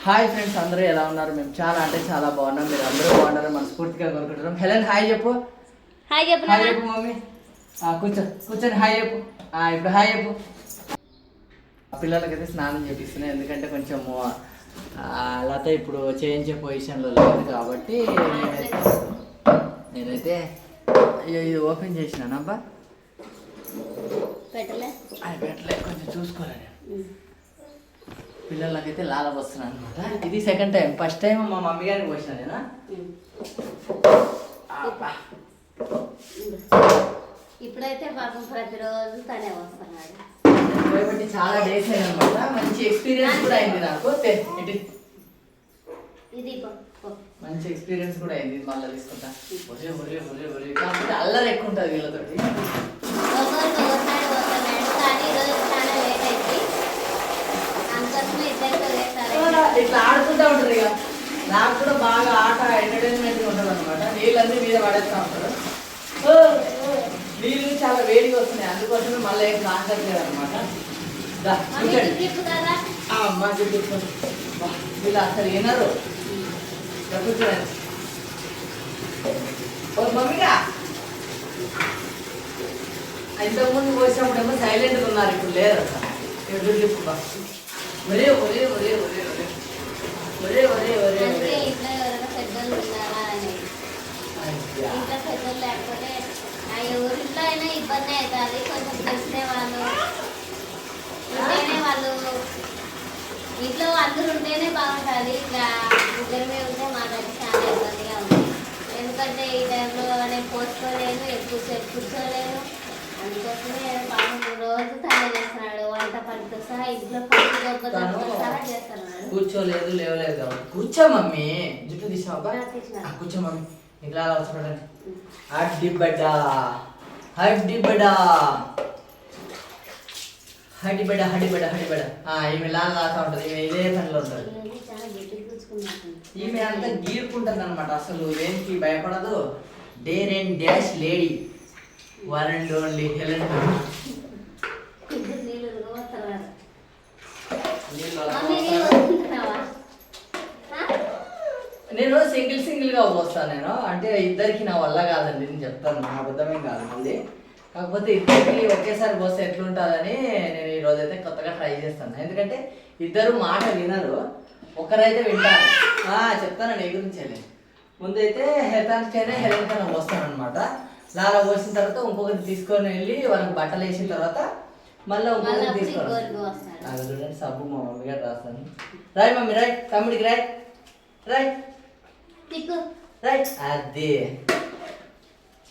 Hi friends అందరూ ఎలా ఉన్నారు? మేము చాలా అంటే చాలా బాగున్నాం. మీరు అందరూ బాగున్నారని మనస్ఫూర్తిగా కోరుకుంటున్నాం. హెలెన్ హాయ్ చెప్పు. హాయ్ చెప్పు హాయ్. చెప్పు మమ్మీ. ఆ, కూర్చో కూర్చొని హాయ్ చెప్పు. ఇప్పుడు హాయ్ చెప్పు. పిల్లలకైతే స్నానం చేపిస్తున్నాయి ఎందుకంటే కొంచెం లత ఇప్పుడు చేయించే పొజిషన్లో లేదు కాబట్టి నేనైతే అయ్యో ఇది ఓపెన్ చేసినానబ్బా పెట్టలే. పెట్టలే కొంచెం చూసుకోలేదు పిల్లలకైతే లాల వస్తున్నాను అనమాట ఇది సెకండ్ టైం ఫస్ట్ టైం మా మమ్మీ గారికి పోసిన నేనా. ఇప్పుడైతే పాపం ప్రతిరోజు తనే వస్తున్నాడు. చాలా డేస్ అయింది అనమాట మంచి ఎక్స్పీరియన్స్ కూడా అయింది నాకు. ఇది. మంచి ఎక్స్పీరియన్స్ కూడా అయింది. మళ్ళీ తీసుకుంటా. ఒరే ఒరే ఒరే ఒరే. కాకపోతే అల్లరి ఎక్కువ ఉంటుంది వీళ్ళతోటి. ఇట్లా ఆడుకుంటూ ఉంటారు ఇక. నాకు కూడా బాగా ఆట ఎంటర్టైన్మెంట్ ఉంటుంది అనమాట నీళ్ళన్నీ మీద పడేస్తూ ఉంటారు. నీళ్ళు చాలా వేడిగా వస్తున్నాయి. అందుకోసమే మళ్ళీ ఏం కాంటాక్ట్ లేదు అనమాట వీళ్ళు అసలు వినరు. కూర్చోండి. ఓ మమ్మీగా. ఇంతకుముందు పోసినప్పుడేమో సైలెంట్గా ఉన్నారు. ఇప్పుడు లేరు. ఎదురు చెప్పు ఒరే ఒరే ఒరే ఒరే. అందుకే ఇంట్లో ఎవరైనా పెద్దలు అని. ఇంట్లో పెద్దలు లేకపోతే ఆ ఎవరింట్లో అయినా ఇబ్బంది అవుతుంది. కొంచెం తెలిసిన వాళ్ళు. ఉంటేనే వాళ్ళు ఇంట్లో అందరూ ఉంటేనే బాగుంటుంది. ఇట్లా ఇద్దరమే ఉంటే మాకైతే చాలా ఇబ్బందిగా ఉంది. ఎందుకంటే ఈ టైంలో నేను పోసుకోలేను ఎక్కువసేపు కూర్చోలేను. అందుకోసమే పాపం రోజు తనే చేస్తున్నాడు వంట పనితో సహా ఇంట్లో పని దొబ్బతో సహా చేస్తున్నాడు. కూర్చోలేదు లేవలేదు. కూర్చో మమ్మీ. జుట్టు తీసావా. కూర్చో మమ్మీ. ఇట్లా అవసరపడండి హడ్డి బడ్డ హడ్డి బడ్డ హడ్డి బడ్డ హడ్డి బడ్డ హడ్డి బడ్డ ఈమె లాగా రాస్తా ఉంటుంది. ఈమె ఇదే పనిలో ఉంటుంది. ఈమె అంతా గీరుకుంటుంది అనమాట అసలు దేనికి భయపడదు. Dare and dash lady one and only Helen నీళ్ళు వస్తారు నీళ్ళు మమ్మీ నీళ్ళు వస్తుంటున్నావా నేను సింగిల్ సింగిల్గా పోస్తాను నేను. అంటే ఇద్దరికి నా వల్ల కాదండి నేను చెప్తాను. నా అబద్ధమేం కాదు మళ్ళీ. కాకపోతే ఇద్దరికి ఒకేసారి పోస్తే ఎట్లుంటుందని నేను ఈ రోజైతే కొత్తగా ట్రై చేస్తాను. ఎందుకంటే ఇద్దరు మాట వినరు. ఒకరైతే వింటారు. ఆ, చెప్తానండి ఈ గురించి ముందైతే హెతాన్కైనా హెలెన్కైనా పోస్తాను అనమాట లాలా పోసిన తర్వాత ఇంకొకరిని తీసుకొని వెళ్ళి వాళ్ళకి బట్టలు వేసిన తర్వాత మళ్ళీ తీసుకొని చూడండి సబ్బు మా మమ్మీ గారు రాస్తాను. రాయ్ మమ్మీ రాయ్. తమ్ముడికి రాయ్. రాయ్. తిక్కు రైట్ అది.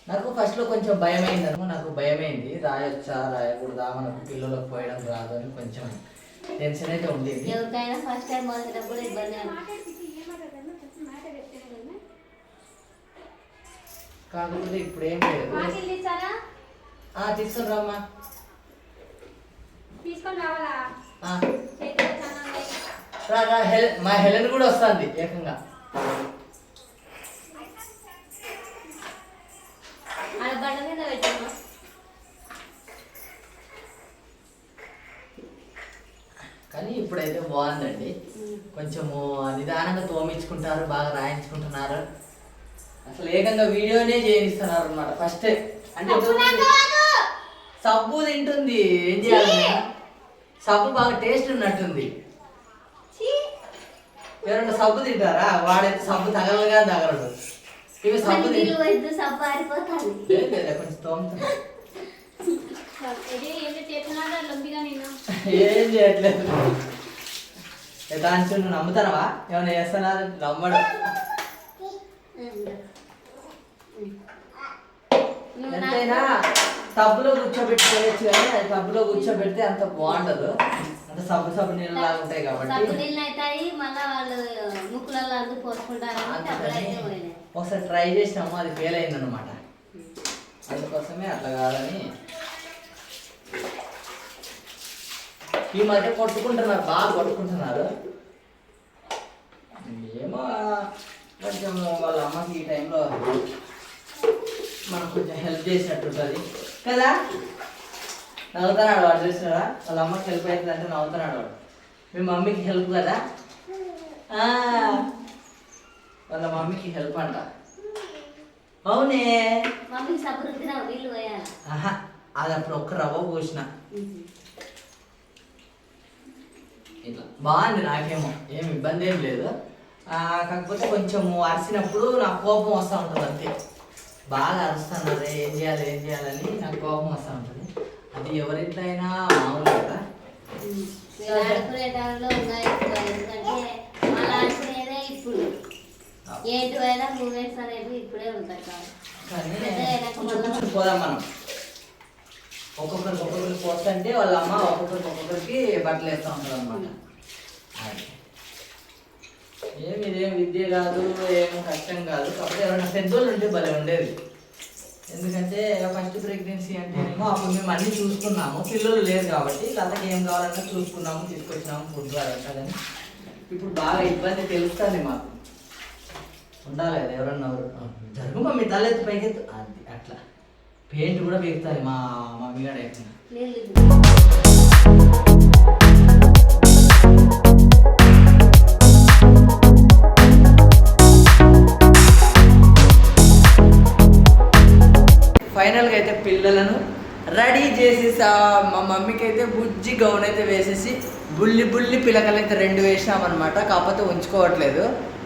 నాకు ఫస్ట్లో కొంచెం భయం అయిందను నాకు భయమైంది. రాయొచ్చా రాయకూడదా మనకు పిల్లలకు పోయడం రాదు అని కొంచెం టెన్షన్ అయితే ఉండేది. ఎవరికైనా ఫస్ట్ టైం ఇబ్బంది. కాకపోతే ఇప్పుడు ఏం లేదు. తీసుకొని రమ్మా. తీసుకొని రావాలా. రా రా హెలెన్ మా హెలెన్ కూడా వస్తుంది ఏకంగా. పంపించుకుంటారు బాగా రాయించుకుంటున్నారు. అసలు ఏకంగా వీడియోనే చేయిస్తున్నారు అనమాట ఫస్ట్ అంటే సబ్బు తింటుంది. ఏం చేయాలి సబ్బు బాగా టేస్ట్ ఉన్నట్టుంది. ఎవరైనా సబ్బు తింటారా? వాడైతే సబ్బు తగలగా తగలడు. ఇవి సబ్బు కొంచెం ఏం చేయట్లేదు. దాని నువ్వు నమ్ముతానవా? ఏమైనా చేస్తానా? నమ్మడు. ఎంతైనా నాకు టబ్బులో కూర్చోబెట్టి చేయొచ్చు కానీ అది టబ్బులో కూర్చోబెడితే అంత బాగుండదు. అంత సబ్బు సబ్బు నీళ్ళు లాగా ఉంటాయి కాబట్టి. నీళ్ళు అవుతాయి మళ్ళీ వాళ్ళు ముక్కులలో అందుకు పోసుకుంటారు అందుకని అయితే పోయినాయి. ఒకసారి ట్రై చేసినాము అది ఫెయిల్ అయిందనమాట అందుకోసమే అట్లా కాదని. ఈ మధ్య కొట్టుకుంటున్నారు బాగా కొట్టుకుంటున్నారు. కొంచెం వాళ్ళ అమ్మకి ఈ టైంలో మనం కొంచెం హెల్ప్ చేసినట్టు ఉంటుంది కదా? నవ్వుతున్నాడు వాడు చూసినారా వాళ్ళ అమ్మకి హెల్ప్ అవుతుంది అంటే నవ్వుతున్నాడు వాడు. మీ మమ్మీకి హెల్ప్ కదా? వాళ్ళ మమ్మీకి హెల్ప్ అంట. అవునే. అది అప్పుడు ఒక్క రవ్వ పోసిన. ఇట్లా. బాగుంది నాకేమో. ఏం ఇబ్బంది ఏం లేదు. కాకపోతే కొంచెం అరిసినప్పుడు నాకు కోపం వస్తూ ఉంటుంది అంతే. బాగా అరుస్తున్నారు ఏం చేయాలి ఏం చేయాలని నాకు కోపం వస్తూ ఉంటుంది. అది ఎవరింట్లో అయినా మామూలు కదా. పోదాం మనం. ఒక్కొక్కరికి ఒక్కొక్కరికి పోస్తుంటే వాళ్ళ అమ్మ ఒక్కొక్కరికి ఒక్కొక్కరికి బట్టలు వేస్తూ ఉంటుంది అనమాట ఏమి ఇదేం విద్య కాదు ఏం కష్టం కాదు. కాకపోతే ఎవరైనా పెద్దోళ్ళు ఉంటే భలే ఉండేది. ఎందుకంటే ఫస్ట్ ప్రెగ్నెన్సీ అంటేనేమో అప్పుడు మేము అన్ని చూసుకున్నాము. పిల్లలు లేరు కాబట్టి లతకి ఏం కావాలన్నా చూసుకున్నాము తీసుకొచ్చినాము ఫుడ్ అదంతా కానీ ఇప్పుడు బాగా ఇబ్బంది తెలుస్తుంది మాకు. ఉండాలి కదా ఎవరన్నా ఎవరు. జరుగు మమ్మీ తలెత్తి పైకెత్తు. అది అట్లా. పెయింట్ కూడా పీకుతుంది మా మమ్మీ గారు వేసిన పిల్లలను రెడీ చేసేసి. మా మమ్మీకి అయితే బుజ్జి గౌన్ అయితే వేసేసి బుల్లి బుల్లి పిలకలు అయితే రెండు వేసినామన్నమాట. కాకపోతే ఉంచుకోవట్లేదు.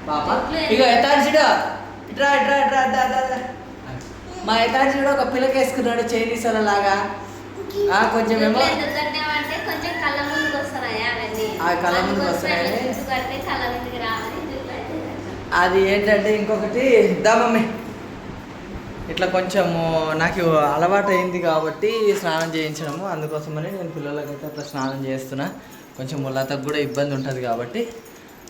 పాప. ఇక ఎతార్జుడు ఇట్రా ఇట్రా. మా ఎతార్జుడు ఒక పిలక వేసుకున్నాడు చైనీస్ లాగా ఆ, కొంచెం ఏమో ఆ, ముందుకు వస్తున్నాయి. అది ఏంటంటే ఇంకొకటి దా మమ్మీ. ఇట్లా కొంచెము నాకు అలవాటు అయింది కాబట్టి స్నానం చేయించడము. అందుకోసమని నేను పిల్లలకైతే అట్లా స్నానం చేస్తున్నా. కొంచెం ముళ్ళతకు కూడా ఇబ్బంది ఉంటుంది కాబట్టి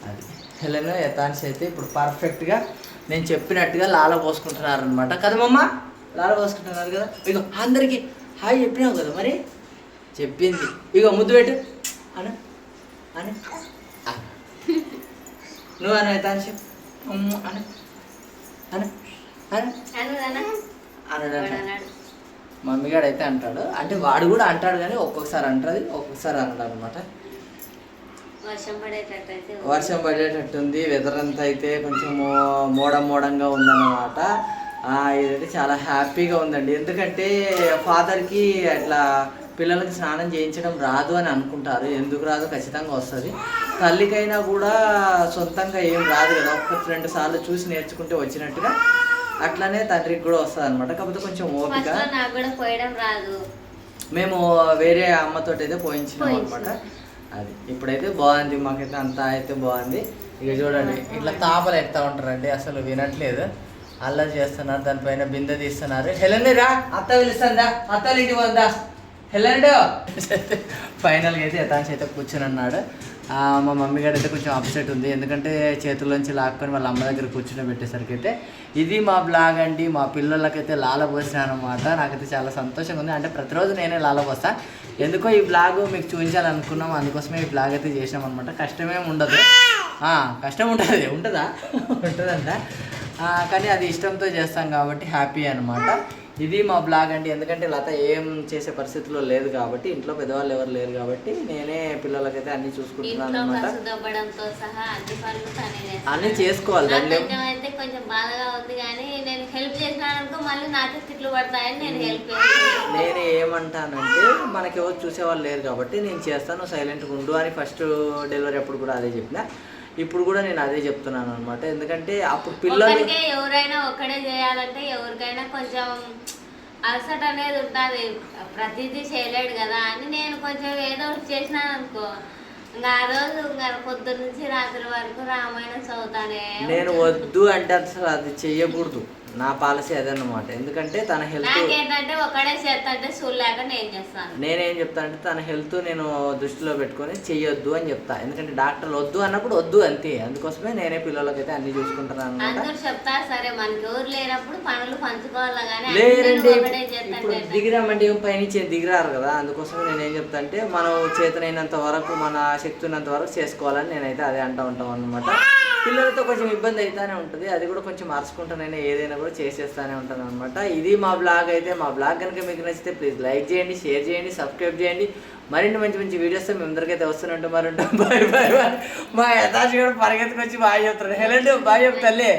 అది. హెలెన్ యథాన్స్ అయితే ఇప్పుడు పర్ఫెక్ట్గా నేను చెప్పినట్టుగా లాల పోసుకుంటున్నారు అనమాట కదా లాల పోసుకుంటున్నారు కదా? ఇగో అందరికీ హాయ్ చెప్పినావు కదా మరి? చెప్పింది. ఇగో ముద్దు పెట్టు. అను అని నువ్వు అన్న యథాన్స్ అను అను. అన అను నాన్న. అనడు వాడు అంటాడు. అన్నాడు. మమ్మీ గారు అయితే అంటాడు. అంటే వాడు కూడా అంటాడు కానీ ఒక్కొక్కసారి అంటది ఒక్కొక్కసారి అనడు అనమాట వర్షం పడేటట్టుంది వెదర్ అంతా అయితే కొంచెం మోడం మోడంగా ఉందన్నమాట. ఇదైతే చాలా హ్యాపీగా ఉందండి. ఎందుకంటే ఫాదర్కి అట్లా పిల్లలకి స్నానం చేయించడం రాదు అని అనుకుంటారు. ఎందుకు రాదు? ఖచ్చితంగా వస్తుంది. తల్లికైనా కూడా సొంతంగా ఏం రాదు కదా. ఒక్కటి రెండు సార్లు చూసి నేర్చుకుంటే వచ్చినట్టుగా అట్లనే తండ్రికి కూడా వస్తుంది అనమాట కాకపోతే కొంచెం ఓపిక. ఫస్ట్లో నాకు కూడా పోయడం రాదు. మేము వేరే అమ్మతోటి అయితే పోయించినాం. అనమాట అది ఇప్పుడైతే బాగుంది మాకైతే అంతా అయితే బాగుంది. ఇక చూడండి ఇట్లా తాపలు ఎత్తా ఉంటారండి అసలు వినట్లేదు. అల్లరి చేస్తున్నారు దానిపైన బిందె తీస్తున్నారు. హెలెన్ రా అత్త పిలుస్తుందా? అత్త ఇంటికి పోద్దా? హెలెన్ ఫైనల్గా అయితే యథాంశ అయితే కూర్చొని అన్నాడు మా మమ్మీ గారు అయితే కొంచెం అప్సెట్ ఉంది. ఎందుకంటే చేతుల్లోంచి లాక్కొని వాళ్ళ అమ్మ దగ్గర కూర్చుని పెట్టేసరికి అయితే ఇది మా బ్లాగ్ అండి. మా పిల్లలకైతే లాల పోసినాను అనమాట నాకైతే చాలా సంతోషంగా ఉంది. అంటే ప్రతిరోజు నేనే లాల పోస్తా ఎందుకో ఈ బ్లాగ్ మీకు చూపించాలనుకున్నాం. అందుకోసమే ఈ బ్లాగ్ అయితే చేసినాం అనమాట కష్టమేం ఉండదు. కష్టం ఉంటుంది. ఉంటుందా? ఉంటుందంట. కానీ అది ఇష్టంతో చేస్తాం కాబట్టి హ్యాపీ అనమాట ఇది మా బ్లాగ్ అండి. ఎందుకంటే లత ఏం చేసే పరిస్థితిలో లేదు కాబట్టి ఇంట్లో పెద్దవాళ్ళు ఎవరు లేరు కాబట్టి నేనే పిల్లలకైతే అన్ని చూసుకుంటున్నాను అనమాట అన్ని చేసుకోవాలి దాంట్లో కొంచెం అయితే కొంచెం బాధగా ఉంది కానీ నేను హెల్ప్ మళ్ళీ నాకే తిట్లు పడతాయని నేను హెల్ప్ నేను ఏమంటానంటే మనకి ఎవరు చూసేవాళ్ళు లేరు కాబట్టి నేను చేస్తాను సైలెంట్గా ఉండు అని ఫస్ట్ డెలివరీ అప్పుడు కూడా అదే చెప్పిన. ఇప్పుడు కూడా నేను అదే చెప్తున్నాను అనమాట ఎందుకంటే అప్పుడు పిల్లలు ఎవరైనా ఒక్కడే చేయాలంటే ఎవరికైనా కొంచెం అలసట అనేది ఉంటుంది. ప్రతిదీ చేయలేడు కదా అని నేను కొంచెం ఏదో ఒకటి చేసినాను అనుకో. ఇంకా ఆ రోజు ఇంకా పొద్దున్న నుంచి రాత్రి వరకు రామాయణం చదువుతానే నేను వద్దు అంటే అసలు అది చెయ్యకూడదు. నా పాలసీ అదన్నమాట. ఎందుకంటే తన హెల్త్ నాకేంటంటే ఒక్కడే చేస్తంటే చూడలేక నేను చేస్తాను. నేనేం చెప్తా అంటే తన హెల్త్ నేను దృష్టిలో పెట్టుకొని చెయ్యొద్దు అని చెప్తా. ఎందుకంటే డాక్టర్లు వద్దు అన్నప్పుడు వద్దు అంతే. అందుకోసమే నేనే పిల్లలకైతే అన్ని చూసుకుంటాను అనమాట అందరూ చెప్తారు సరే మనకి లేనప్పుడు పనులు పంచుకోవాలా కానీ లేదండి ఇప్పుడు ఏం పైనుంచి దిగిరారు కదా. అందుకోసమే నేను ఏం చెప్తా అంటే మనం చేతనైనంత వరకు మన శక్తి ఉన్నంత వరకు చేసుకోవాలని నేనైతే అదే అంటూ ఉంటాం అనమాట పిల్లలతో కొంచెం ఇబ్బంది అవుతానే ఉంటుంది. అది కూడా కొంచెం మార్చుకుంటానైనా ఏదైనా కూడా చేసేస్తానే ఉంటాను అనమాట ఇది మా బ్లాగ్ అయితే మా బ్లాగ్ కనుక మీకు నచ్చితే ప్లీజ్ లైక్ చేయండి షేర్ చేయండి సబ్స్క్రైబ్ చేయండి. మరిన్ని మంచి మంచి వీడియోస్ మేము అందరికైతే వస్తున్నట్టు మరి ఉంటాం. బాయ్ బాయ్ బాయ్ మా యథాశి కూడా పరిగెత్తుకొచ్చి బాగా చెప్తారు. హెలండి బాగా చెప్తాలే